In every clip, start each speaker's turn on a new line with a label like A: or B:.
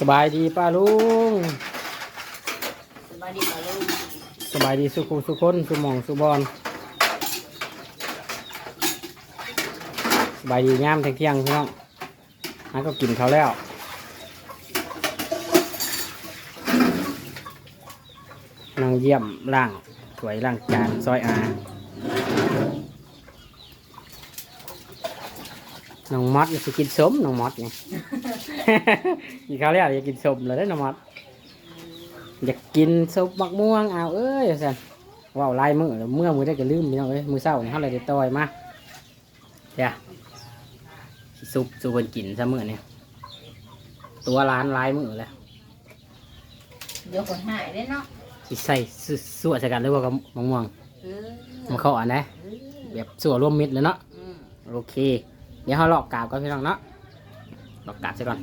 A: สบายดีป้าลุง
B: สบายดีป่ะลูก
A: สบายดีสุขุสุคนสุหมองสุบอลสบายดีย่ามเที่ยงๆพี่น้องน้าก็กินเขาวแล้วนางเยี่ยมล่างถวยล่างจานซอยอา น้องมอดอยากจะกินสมน้องมอดไงกินข้าวแล้วอยากกินสมเลยได้อน้องมอดอยากกินซุปมักม่วงเอาเอ้ยสันว่าวลายมือแล้วเมื่อมือได้ก็ลืมพี่น้องเอ้ยมือเศร้านี่เขาเลยได้ต่อยมาเดี๋ยวสิซุปสูบนกินซะมือนี่ตัวร้านลายมือแล้ว
B: เดี๋ยวคนหายได้เนาะ
A: สิใส่สสั่วใส่กันหรือว่ากับมะม่วง
B: เออ
A: มาเข้าอันไหนแบบสั่วรวมมิตรเลยเนาะ
B: อืม
A: โอเค เดี๋ยวเขาลอกกาบก่อนพี่น้องเนาะลอกกาบซะก่อน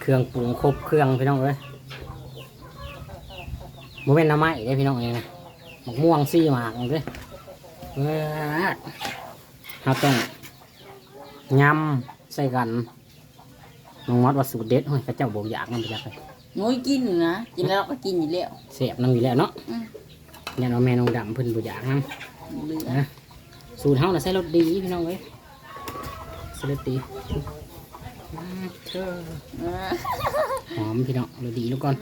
A: เครื่องปรุงครบเครื่องพี่น้องเอ้ยโมเป็นน้ำไม้ได้พี่น้องเองนะมะม่วงซี่หมากเลยเออเราต้องยำใส่กันน้องมอดว่าสูตรเด็ดเฮ้ยพระเจ้าบอกอยากมันไปจักเลย
B: งยกินนะกินแล้วก็กินอยู่แล้ว
A: เสียบน้ำอยู่แล้วเนาะ
B: อืม
A: เนี่ยเราะแม่น้องดำเพิ่นบ่อยากนํ
B: เหลือ
A: นะ สูตรเฮาน่ะใส่รสดีพี่น้องเอ้ยใส่รสดีมาเถอะ
B: เออ
A: หอมพี่น้องรสดีลูกก่อน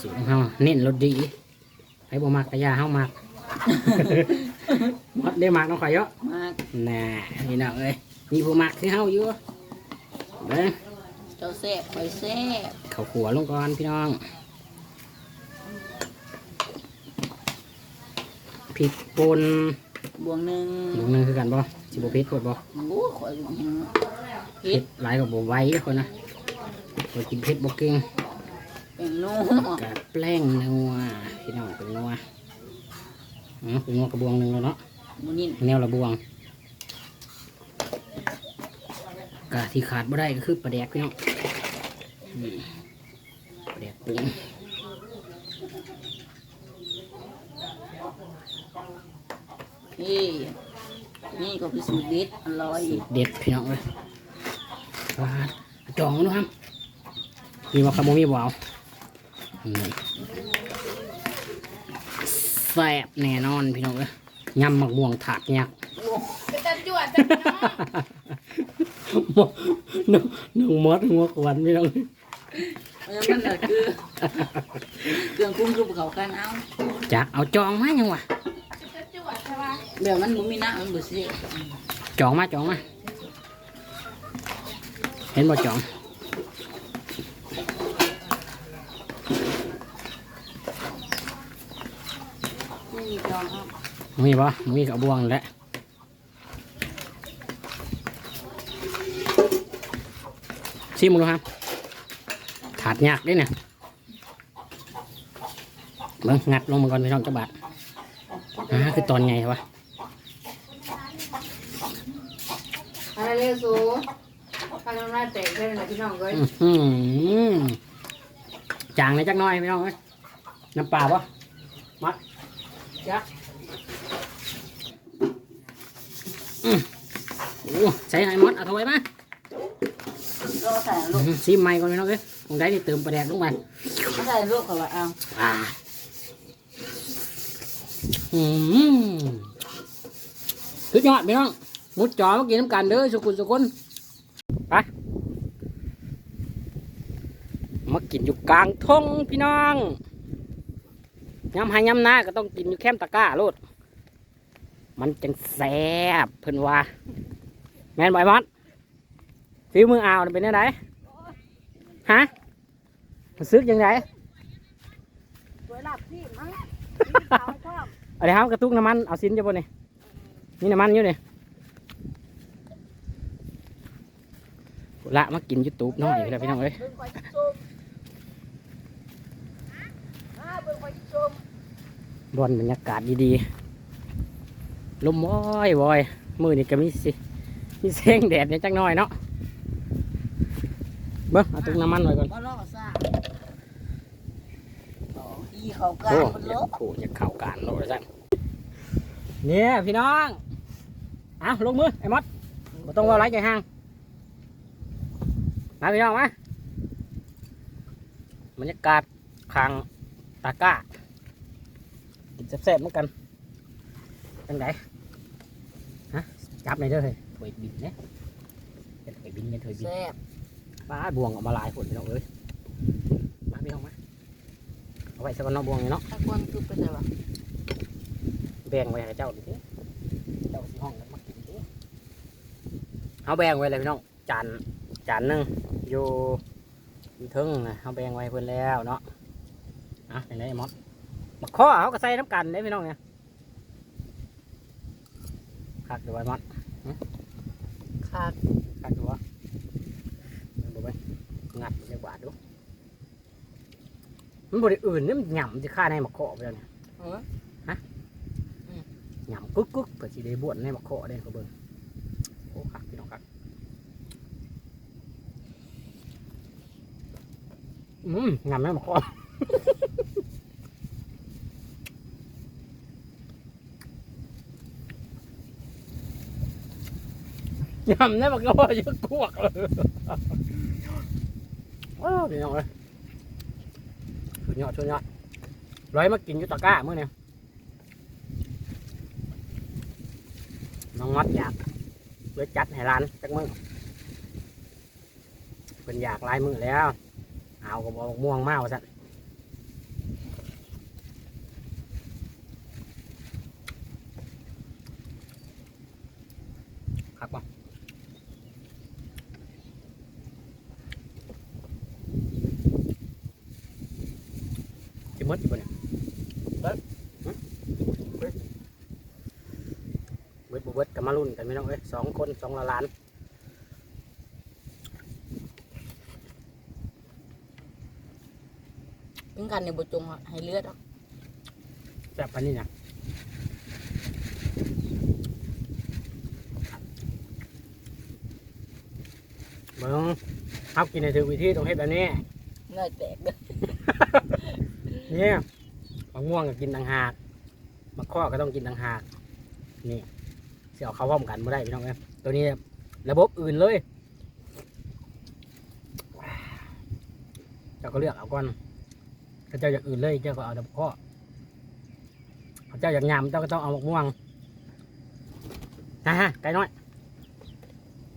A: สูตรของเฮาเน้นรสดีให้บ่มักกะยาเฮามักมัดได้มักน้องข่อยเยอะ
B: มาก
A: น่ะพี่น้องเอ้ยมีผู้มักคือเฮาอยู่เด้อ
B: เจ้าแซ่บคอยแซ่บ
A: เข้าขัวลงก่อนพี่น้องพริกป่น
B: บวงหนึ่ง
A: หมูนึงคือกันบ่สิบ่เผ็ดโพดบ่
B: โอ้ข่อยบวงหนึ่งเฮ็
A: เผ็
B: ด
A: ดหลายก็บ่ไหวเด้อคนนะคนกินเผ็ดบ่เก่ง
B: เป็นนัว
A: กะแป้งนัวพี่น้องเป็นนัวอ๋อเป็นนัวกระบวงหนึงแล้วเนาะ
B: หมูนิ่น
A: แนวระบวงกะที่ขาดบ่ได้ก็คือปลาแดกพี่น้องอืมปลาแดกปรุง
B: นี่นี่ก็เป็นสูตรเด็ดอร่อย
A: สูตรเด็ดพี่น้องเลยปลาจองดูครับมีว่าขโมยมีบ่เอานี่แซ่บแน่นอนพี่น้องเลยยำหมักม่วงถาดยักษ์
B: เป็นตาจวดจ้ะพี่น้อง
A: น้องน้องมอดหัวกวันพี่น้อง
B: เออมันน่ะคือเครื่องปรุงคือเขากันเอา
A: จักเอาจองมายังวะ
B: เดี๋ยวมันบ่มีน้ำมันบ่เสีย
A: จองมาจองมา เห็นบ่จอง
B: ไม่มีจองเอา
A: มีบ่มีกับบวงแหละชิมมึงดูครับถาดยากด้วยเนี่ยเบิ่งงัดลงมาก่อนพี่น้องจักบาทอ่าคือตอนไงวะ
B: อะไร เรียกสูพาน้ำลายแตกได้เลยพี่น้องเอ้ย
A: อื้อหือจางเลยจักหน้อยพี่น้องเอ้ยน้ำปลาปะมัดจักอือโอ้ใส่ไหนมดเอาถอยมา
B: รอใส่ลูก
A: อื้อซีมใหม่ก่อนพี่น้องเอ้ยตรงไหนที่เติมปลาแดกลงไป
B: ใส่ลูกเขาว่าเอา
A: อ่าอืมสุดยอดพี่น้อง มุดจอมากินน้ำกันเด้อสุกุลสุกุลไปมากินอยู่กลางทงพี่น้องยำให้ยำหน้าก็ต้องกินอยู่แคมป์ตะกร้าโลด มันจังแซ่บเพิ่นว่า แม่นบ่อยมอดฟิวมืออ่าวน่ะเป็นยังไงฮะมันซึกยังไง
B: สวยหลับพี่มั้ง
A: เอาเดี๋ยวครับกระตุกน้ำมัน เอาสินจะบนนี่นี่น้ำมันอยู่นี่ ละมากินยูทูบน้อยพี่แล้วพี่น้องเอ้ย
B: เบิ่งคอยชมอ่าเบิ่งคอยชม
A: บอนบรรยากาศดีๆ ลมว้อยว้อยมือนี่ก็มีสิ มีแสงแดดเนี่ยจักหน่อยเนาะ เบิ้งเอาตุกน้ำมันไว้ก่อน
B: ก็รอซ่าต่ออีเขากา
A: โอ้
B: รมัน
A: อ
B: ล
A: ยาก
B: บ
A: ขู่อยากเข่าการโลดสั่นเนี่ยพี่น้อง เอาลงมือไอ้มดบ่ต้องว่าไรใจห่าง มาพี่น้องมาบรรยากาศคางตาก้ากินแซ่บๆเหมือนกันจังไดฮะจับในอยเด้อเฮ้ยถวยบินเนี่ยเป็นถวยบินเป็นถวยบิน
B: แซ่บ
A: ป้าบวงออกมาหลายผลพี่น้องเอ้ยมาพี่น้องมาเอาไว้สักวันเนอกบวงนี่เนาะ
B: ถ้าควรคือไปใส่ปะ
A: แบ่งไว้ให้เจ้าดิเจ้าสิห้องกันมากินดิเอาแบ่งไว้เลยพี่น้องจาน จานหนึงอยู่อยู่เทึงนะเอาแบ่งไว้ให้เพิ่นแล้วเนาะอะอย่างไรมอสมาข้อเขาก็ใส่น้ำกันได้พี่น้องเนี่ยคักดูไว้มอส
B: ขาด
A: คักดูวะดูไว้งัดเรียกว่าดูมันบริอื่นนี่มันหย่ำจะฆ่าในมาข้อไปแล้วเนี่ย
B: เออ
A: หยำกึกกึกเพื่อสิได้บวชในมักโคได้เขาเบิ่งโอ้คักพี่น้องคัก อืมยำในมักโคยำในมักโคเยอะกวกเลยโอ้พี่น้องเลยสุดยอดสุดยอดร้อยมากินอยุตะก้าเมื้อเนี่ยน้องมัดอยากเพื่อจัดให้ร้านจักมือเป็นอยากลายมือแล้ว เอากระบอกม่วงมากสันครับป่ะจะมดอยู่บนเนี่ยเบิดหึเบิดเบิดบ่เบิดกับมารุ่นกันไม่น้องเอ้ยสองคนสองละล้าน
B: กินกันในบจงอะให้เลือดอะ
A: แซ่บปันนี้นะเบิ้งเอากินในถือวิธีตรงเฮ็ดแบบนี้
B: เนื้อแตกเด้อ
A: เนี่ยมะม่วงก็กินต่างหากมะข้อก็ต้องกินต่างหาก นี่เสียเอาเข้าพร้อมกันไม่ได้พี่น้องเอ้ยตัวนี้ระบบอื่นเลยเจ้าก็เลือกเอาก่อน ถ้าเจ้าอยากอื่นเลยเจ้าก็เอาแต่มะข้อถ้าเจ้าอยากยำเจ้าก็ต้องเอามะม่วงนะฮะไก่น้อย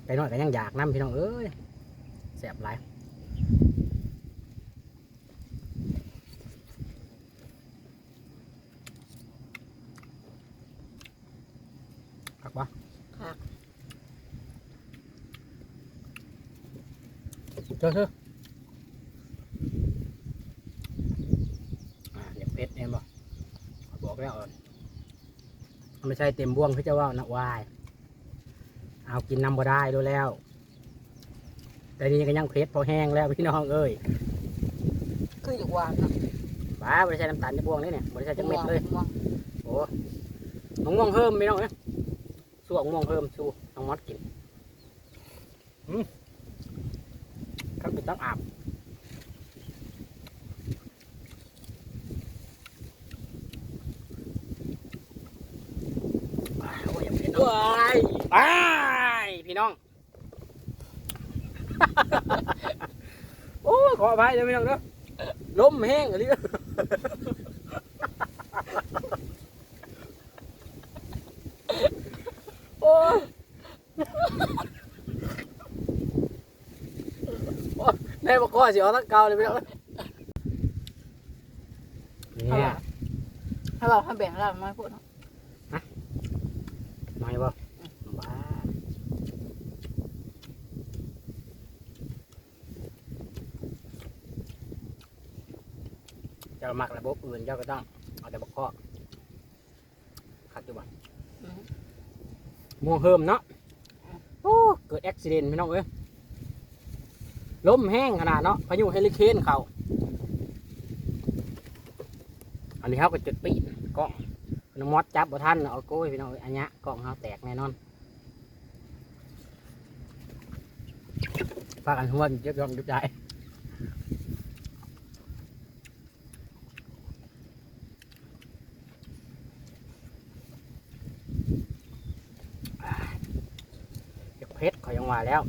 A: ไก่น้อยก็ยังอยากน้ำพี่น้องเอ้ยแสบหลายคักปะ
B: คัก
A: เชื่อเชื่ออ่าอยากเพชรเองบ่ข้อยบอกแล้วอ่อนมัน ไม่ใช่เต็มบ่วงคือจะว่านะวาย เอากินน้ำบ่ได้ดูแล้ว แต่นี่ก็ยังเพชรพอแห้งแล้วพี่น้องเอ้ย
B: คืออยู่หวานเนาะ
A: บ้าไม่ใช่น้ำตาลในบ่วงนี่เนี่ยไม่ใช่จักเม็ดเลย
B: ม่วง
A: โอ้มะม่วงเพิ่มพี่น้องเอ้ยสู้มะม่วงเพิ่มสู้น้องมอดกินอืมข้าวปิดต้องอาบว้าวอย่าเผ็ดเนอะ
B: ว้าย
A: ไปพี่น้อง โอ้ยขออภัยเลยพี่น้องเด้อลมแห้งอะไรเด้อโอ้ยโอ้ยในบกคอสิเอาทั้งเก่าเลยพี่น้องเด้อเนี่ย
B: ถ้าเราให้แบ่งเราไม่พูดเนาะ
A: น้อยบ่บ้า เจ้ามักระบบอื่นเจ้าก็ต้องเอาแต่บกคอขัดอยู่บ่
B: ม
A: ม่วงเฮิมเนาะโอ้เกิดอุบิเหตุพี่น้องเอ้ยลมแห้งขนาดเนาะพายุเฮลิเคนเขาอันนี้เขาก็จุดปีนกล้องน้องมอดจับบ่ทันเอาโก้ยพี่น้องอันนี้กล้องเขาแตกแน่นอนฝากกันหัวเจ็บยอมยุบใจ เผ็ดเขายังว่าแล้ว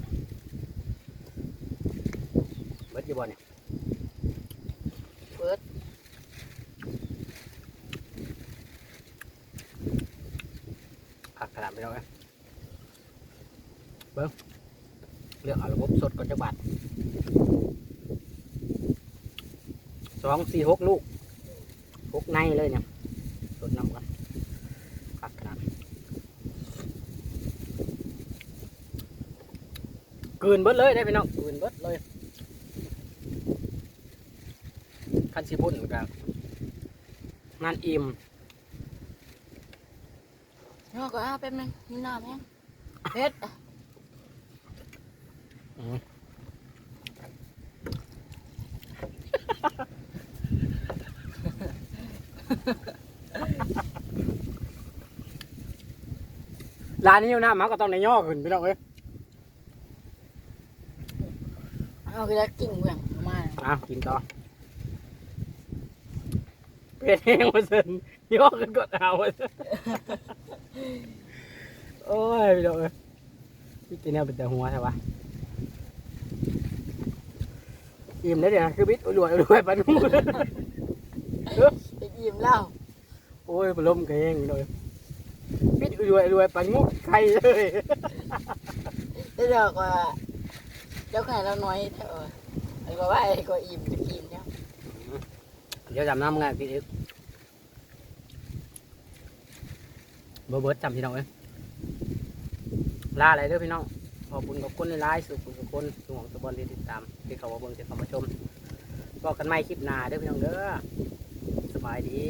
A: ดอยู่บ่เนี่ย
B: เปิด
A: ผักกระดาษไปแล้วไงเบิ้งเลือกเอาระบบสดก่อนจักบาทสองสี่หกลูกหกในเลยเนี่ยสดนำกันผักกระดาษ กลืนเบิดเลยได้พี่น้องกลืนเบิดเลยคันสิพุ่นกันงานอิ่ม
B: เนาะก็เอาแป๊บนึงมีน้ำแห้งเพชร
A: ร้านนี้อยู่หน้ามันก็ต้องในย่อขึ้นพี่น้องเอ้ย
B: เอาคือได้กิ่งเมืองมา
A: อ้าวกินต่อเป็ดแห้งมาเซ็นย่อขึ้นกดเอามาเซ็นโอ้ยพี่น้องเอ้ยพี่กินเนี่ยเป็นแต่หัวใช่ปะอิ่มได้วเดี๋ยวนะคือบิดรวยรวยปันหู
B: ไปยิ้มแล้ว
A: โอ้ยปลมกันเองเลยบิดรวยรวยปันงูใครเลย
B: แล้วเดี๋ยวก็ เดี๋ยวขายเราน้อยเถอะไอ้ก็ว่าไอ้ก็อิ่มจะกินเนี่ย
A: เดี๋ยวจำน้ำไงพี่เอ็กเบอร์เบิร์ดจำพี่น้องเอ้ยลาอะไรเด้อพี่น้องขอบคุณขอบคุณในไลน์สุขุมสุขคนสุขของสบอนที่ติดตามที่เขามาเบิ่งที่เขามาชมบอกกันใหม่คลิปหน้าเด้อพี่น้องเด้อสบายดี